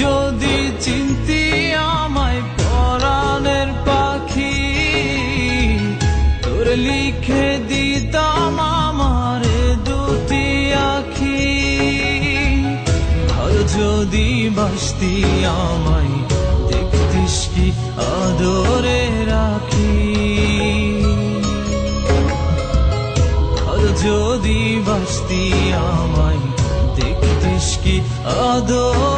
যদি চিন্তি আমায় পরাণের পাখি, তোর লিখে দিতাম আমারে দুটি আখি। আর যদি বাসতি আমায়, দেখতিস কি আদরে রাখি। আর যদি বাসতি আমায়, দেখতিস কি আদরে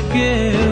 কেউ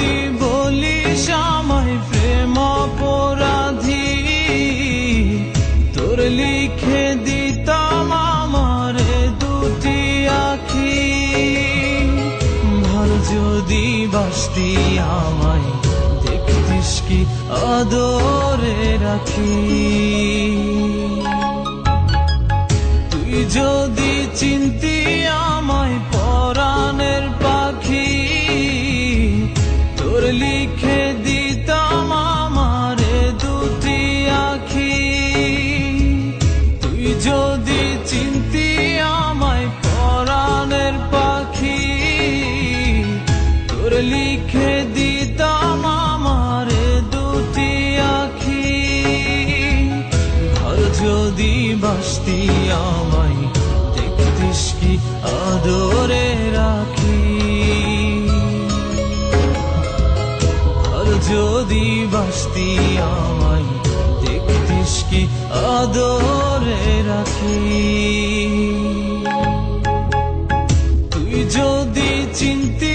লিখে দিতাম আমার দুটি আখি। ভালো যদি বাসতি আমায় দেখতিস কি আদরে রাখি। তুই যদি চিন্তি লিখে দিতাম আমারে দুটি আখি। আর যদি বাসতি আমায়, দেখতিস কি আদরে রাখি। আর যদি বাসতি আমায়, দেখতিস কি আদরে রাখি। তুই যদি চিন্তি